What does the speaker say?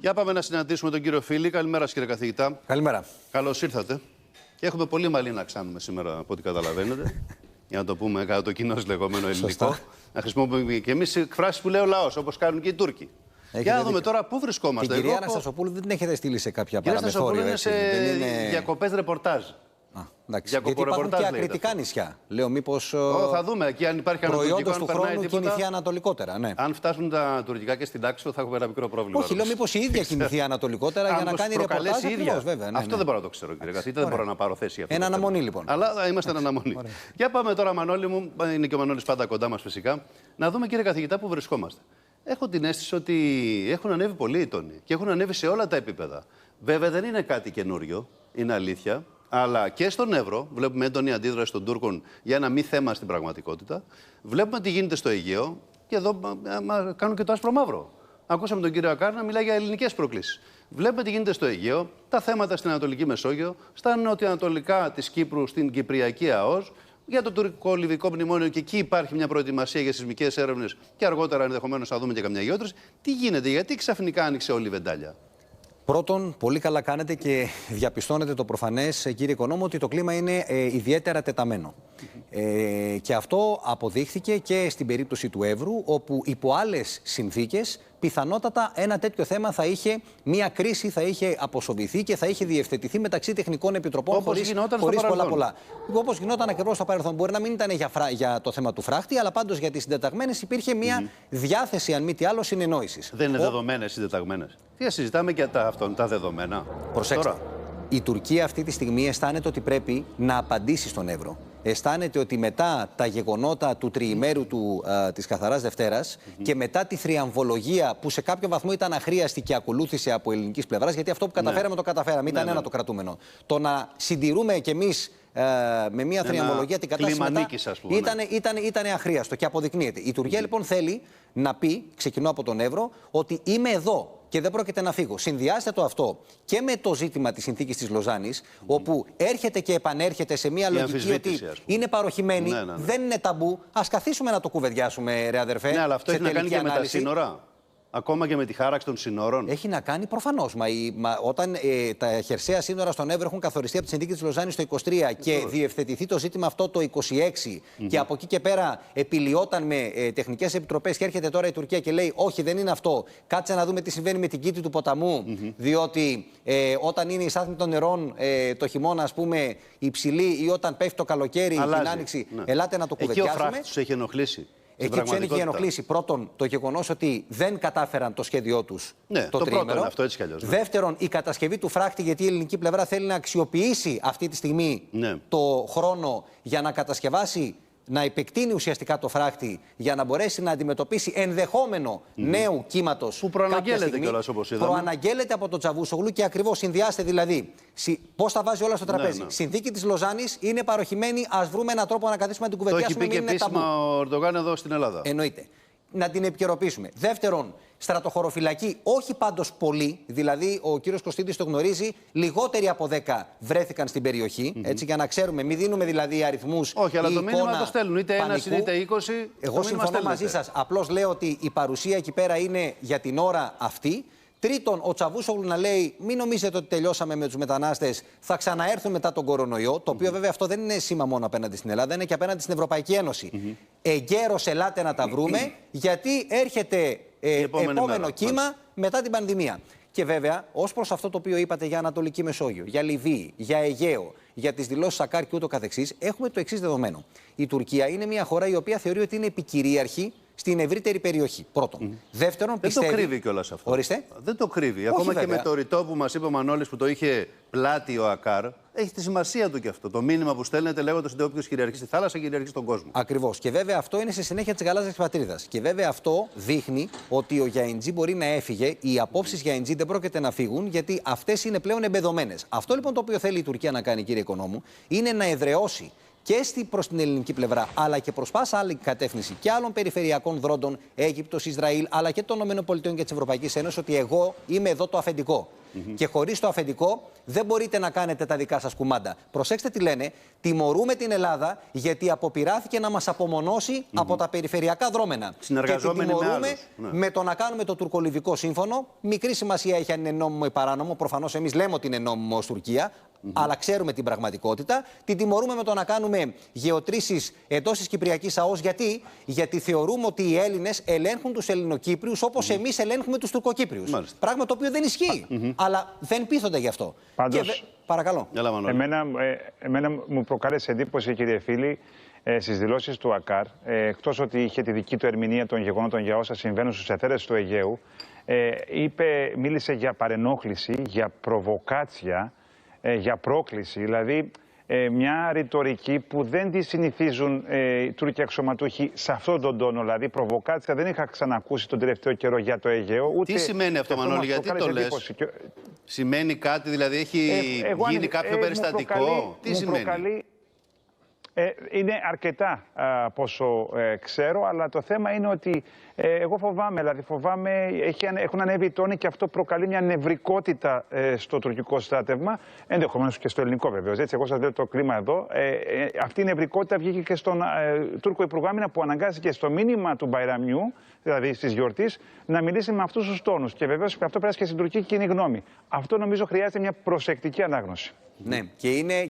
Για πάμε να συναντήσουμε τον κύριο Φίλη. Καλημέρα, κύριε καθηγητά. Καλημέρα. Καλώς ήρθατε. Και έχουμε πολύ μαλλί να ξάνουμε σήμερα, από ό,τι καταλαβαίνετε. για να το πούμε κατά το κοινό λεγόμενο ελληνικό. Σωστά. Να χρησιμοποιούμε και εμείς εκφράσεις που λέει ο λαός, όπως κάνουν και οι Τούρκοι. Έχετε για να δούμε δίκιο. τώρα πού Την βρισκόμαστε. κυρία Εγώ- Αναστασοπούλου δεν την έχετε στείλει σε κάποια Κυρία Αναστασοπούλου παραμεθόριο. είναι έτσι. σε Δεν είναι... διακοπές ρεπορτάζ. Α, εντάξει. διακοπορεπορτάζ Γιατί υπάρχουν και λέγεται ακριτικά αυτό. νησιά. Λέω μήπως. Ω, θα δούμε εκεί αν υπάρχει κανένα τουρκικό, Προϊόντο αν του περνάει χρόνου τίποτα. κινηθεί ανατολικότερα. Ναι. Αν φτάσουν τα τουρκικά και στην τάξη, θα έχουμε ένα μικρό πρόβλημα. Όχι, λέω μήπως η ίδια κινηθεί ανατολικότερα για Αν να πως κάνει προκαλέσει ρεπορτάζ. η ίδια. Ακριβώς, βέβαια. ναι, αυτό ναι. δεν μπορώ να το ξέρω, κύριε καθηγητά. Δεν μπορώ να πάρω θέση. για αυτό Εν το θέμα. αναμονή, λοιπόν. Αλλά θα είμαστε εν αναμονή. Για πάμε τώρα, Μανώλη μου. Είναι και ο Μανώλης πάντα κοντά μας φυσικά. Να δούμε, κύριε καθηγητά, που βρισκόμαστε. Έχω την αίσθηση ότι έχουν ανέβει πολύ οι τόνοι και έχουν ανέβει σε όλα τα επίπεδα. Βέβαια δεν είναι κάτι καινούριο, είναι αλήθεια. Αλλά και στον Εύρο βλέπουμε έντονη αντίδραση των Τούρκων για ένα μη θέμα στην πραγματικότητα. Βλέπουμε τι γίνεται στο Αιγαίο και εδώ μα, μα- κάνουν και το άσπρο μαύρο. Ακούσαμε τον κύριο Ακάρ να μιλάει για ελληνικές προκλήσεις. Βλέπουμε τι γίνεται στο Αιγαίο, τα θέματα στην Ανατολική Μεσόγειο, στα νοτιοανατολικά της Κύπρου, στην Κυπριακή ΑΟΣ, για το τουρκο-λιβικό μνημόνιο και εκεί υπάρχει μια προετοιμασία για σεισμικές έρευνες και αργότερα ενδεχομένως θα δούμε και καμιά γεώτρηση. Τι γίνεται, γιατί ξαφνικά άνοιξε όλη η βεντάλια; Πρώτον, πολύ καλά κάνετε και διαπιστώνετε το προφανές, κύριε Οικονόμου, ότι το κλίμα είναι ε, ιδιαίτερα τεταμένο. Ε, και αυτό αποδείχθηκε και στην περίπτωση του Εύρου, όπου υπό άλλες συνθήκες πιθανότατα ένα τέτοιο θέμα θα είχε, μία κρίση θα είχε αποσοβηθεί και θα είχε διευθετηθεί μεταξύ τεχνικών επιτροπών Όπως χωρίς, γινόταν στο χωρίς πολλά παρελθόν. πολλά. Όπως γινόταν ακριβώς στο παρελθόν. Μπορεί να μην ήταν για, φρά- για το θέμα του φράχτη, αλλά πάντως για τις συντεταγμένες υπήρχε μία διάθεση, αν μη τι άλλο, συνεννόησης. Δεν είναι δεδομένες οι συντεταγμένες. Τι συζητάμε για τα, αυτόν, τα δεδομένα. Προσέξτε. Τώρα, Η Τουρκία αυτή τη στιγμή αισθάνεται ότι πρέπει να απαντήσει στον Εύρο. Αισθάνεται ότι μετά τα γεγονότα του τριημέρου του, α, της Καθαράς Δευτέρας και μετά τη θριαμβολογία που σε κάποιο βαθμό ήταν αχρίαστη και ακολούθησε από ελληνικής πλευράς, γιατί αυτό που καταφέραμε το καταφέραμε, ήταν ναι. ένα το κρατούμενο. Το να συντηρούμε κι εμείς ε, με μια θριαμβολογία την κατάσταση κλίμα μετά νίκης, ας πούμε, ναι. ήταν, ήταν, ήταν αχρίαστο και αποδεικνύεται. Η Τουρκία λοιπόν θέλει να πει, ξεκινώ από τον Εύρο, ότι είμαι εδώ και δεν πρόκειται να φύγω. Συνδυάστε το αυτό και με το ζήτημα της συνθήκης της Λοζάνης, όπου έρχεται και επανέρχεται σε μια λογική αμφισβήτηση, ότι ας πούμε. είναι παροχημένη, Ναι, ναι, ναι. δεν είναι ταμπού. Α καθίσουμε να το κουβεντιάσουμε, ρε αδερφέ. ναι, αλλά αυτό σε έχει να κάνει τελική και με τα ανάλυση. σύνορα. Ακόμα και με τη χάραξη των σύνορων. Έχει να κάνει προφανώς. Μα, η- μα όταν ε, τα χερσαία σύνορα στον Εύρο έχουν καθοριστεί από τη συνθήκη της Λοζάνης το 23 και διευθετηθεί το ζήτημα αυτό το 26 και από εκεί και πέρα επιλυόταν με ε, τεχνικές επιτροπές και έρχεται τώρα η Τουρκία και λέει: Όχι, δεν είναι αυτό. Κάτσε να δούμε τι συμβαίνει με την κήτη του ποταμού. Διότι ε, όταν είναι η στάθμη των νερών ε, το χειμώνα, ας πούμε, υψηλή ή όταν πέφτει το καλοκαίρι Αλλάζει. την άνοιξη, Ναι. ελάτε να το Εκεί ο κουβεντιάσουμε. φράχτης τους έχει ενοχλήσει. Στην Εκεί του έχει πραγματικότητα. ενοχλήσει πρώτον το γεγονός ότι δεν κατάφεραν το σχέδιό τους Ναι, το, το πρώτο τρίμερο. είναι αυτό, έτσι κι αλλιώς, ναι. Δεύτερον, η κατασκευή του φράχτη, γιατί η ελληνική πλευρά θέλει να αξιοποιήσει αυτή τη στιγμή Ναι. το χρόνο για να κατασκευάσει, να επεκτείνει ουσιαστικά το φράχτη για να μπορέσει να αντιμετωπίσει ενδεχόμενο νέου κύματος. Που προαναγγέλλεται κιόλας, όπως είδαμε. Προαναγγέλλεται από τον Τσαβούσογλου και ακριβώς συνδυάστε δηλαδή. Πώς τα βάζει όλα στο τραπέζι. ναι. Συνθήκη της Λοζάνης είναι παροχημένη. Α βρούμε έναν τρόπο να καθίσουμε να την Το έχει κουβεντιάσουμε. πει και μην είναι ταμπού. επίσημα ο Ερντογάν εδώ στην Ελλάδα. Εννοείται. Να την επικαιροποιήσουμε. Δεύτερον, στρατοχωροφυλακή, όχι πάντως πολλοί, δηλαδή ο κύριος Κωστίδης το γνωρίζει, λιγότεροι από 10 βρέθηκαν στην περιοχή. Έτσι, για να ξέρουμε, μην δίνουμε δηλαδή αριθμούς. Όχι, αλλά το μήνυμα το στέλνουν. Είτε ένας είτε 20. το Εγώ μήνυμα συμφωνώ στέλνεται. μαζί σας. Απλώς λέω ότι η παρουσία εκεί πέρα είναι για την ώρα αυτή. Τρίτον, ο Τσαβούσογλου να λέει: Μην νομίζετε ότι τελειώσαμε με τους μετανάστες, θα ξαναέρθουν μετά τον κορονοϊό. Το οποίο βέβαια αυτό δεν είναι σήμα μόνο απέναντι στην Ελλάδα, είναι και απέναντι στην Ευρωπαϊκή Ένωση. Εγκαίρως ελάτε να τα βρούμε, γιατί έρχεται ε, Η επόμενη επόμενο μέρα, κύμα μετά την πανδημία. Και βέβαια, ως προς αυτό το οποίο είπατε για Ανατολική Μεσόγειο, για Λιβύη, για Αιγαίο, για τις δηλώσεις Σακάρ και ούτω καθεξής, έχουμε το εξής δεδομένο. Η Τουρκία είναι μια χώρα η οποία θεωρεί ότι είναι επικυρίαρχη στην ευρύτερη περιοχή. Πρώτον. Δεύτερον, Δεν πιστεύει. το κρύβει κιόλας αυτό. Ορίστε. Δεν το κρύβει. Ακόμα και βέβαια. με το ρητό που μας είπε ο Μανώλης που το είχε πλάτη ο Ακάρ, έχει τη σημασία του κι αυτό. Το μήνυμα που στέλνετε λέγοντας ότι όποιος κυριαρχεί στη θάλασσα κυριαρχεί στον κόσμο. Ακριβώς. Και βέβαια αυτό είναι στη συνέχεια της γαλάζιας πατρίδας. Και βέβαια αυτό δείχνει ότι ο Γιαιντζή μπορεί να έφυγε. Οι απόψεις Γιαιντζή δεν πρόκειται να φύγουν, γιατί αυτές είναι πλέον εμπεδομένες. Αυτό λοιπόν το οποίο θέλει η Τουρκία να κάνει, κύριε Οικονόμου, είναι να εδραιώσει και στη, προς την ελληνική πλευρά, αλλά και προς πάσα άλλη κατεύθυνση και άλλων περιφερειακών δρόντων, Αίγυπτος, Ισραήλ, αλλά και των ΗΠΑ και της Ευρωπαϊκής Ένωσης, ότι εγώ είμαι εδώ το αφεντικό. Και χωρίς το αφεντικό δεν μπορείτε να κάνετε τα δικά σας κουμάντα. Προσέξτε τι λένε, τιμωρούμε την Ελλάδα γιατί αποπειράθηκε να μας απομονώσει από τα περιφερειακά δρόμενα. Συνεργαζόμενοι και τη με τιμωρούμε άλλους. Ναι. με το να κάνουμε το τουρκολιβικό σύμφωνο. Μικρή σημασία έχει αν είναι νόμιμο ή παράνομο. Προφανώς εμείς λέμε ότι είναι νόμιμο ως τουρκια αλλά ξέρουμε την πραγματικότητα. Την τιμωρούμε με το να κάνουμε γεωτρήσεις εντός της Κυπριακής ΑΟΣ. Γιατί; Γιατί θεωρούμε ότι οι Έλληνες ελέγχουν τους Ελληνοκύπριους όπως εμείς ελέγχουμε τους Τουρκοκύπριους. Μάλιστα. Πράγμα το οποίο δεν ισχύει. Αλλά δεν πείθονται γι' αυτό. Πάντως- Και δε- Παρακαλώ. Έλα, Μανώλη. Εμένα, ε, εμένα μου προκάλεσε εντύπωση, κύριε φίλη, ε, στις δηλώσεις του ΑΚΑΡ, ε, εκτός ότι είχε τη δική του ερμηνεία των γεγονότων για όσα συμβαίνουν στους εθέρες του Αιγαίου, ε, είπε, μίλησε για παρενόχληση, για προβοκάτσια, ε, για πρόκληση. Δηλαδή, ε, μια ρητορική που δεν τη συνηθίζουν ε, οι Τούρκοι αξιωματούχοι σε αυτόν τον τόνο. Δηλαδή, προβοκάτσια δεν είχα ξανακούσει τον τελευταίο καιρό για το Αιγαίο. Ούτε Τι σημαίνει αυτό, και Μανώλη, μας γιατί το προκάλεσε λες; εντύπωση. Και- Σημαίνει κάτι, δηλαδή έχει ε, εγώ αν- γίνει κάποιο ε, μου περιστατικό; προκαλεί- Τι μου σημαίνει; προκαλεί- ε, είναι αρκετά α, πόσο ε, ξέρω, αλλά το θέμα είναι ότι ε, εγώ φοβάμαι, δηλαδή φοβάμαι, έχει, ανε- έχουν ανέβει οι τόνοι και αυτό προκαλεί μια νευρικότητα ε, στο τουρκικό στράτευμα, ενδεχομένως και στο ελληνικό βεβαίως, έτσι, εγώ σας λέω το κλίμα εδώ. Ε, ε, αυτή η νευρικότητα βγήκε και στον ε, Τούρκο Υπουργό Άμυνα που αναγκάστηκε στο μήνυμα του Μπαϊραμιού, δηλαδή της γιορτής, να μιλήσει με αυτούς τους τόνους. Και βεβαίως αυτό πέρασε και στην τουρκική κοινή γνώμη. Αυτό νομίζω χρειάζεται μια προσεκτική ανάγνωση. Ναι, και είναι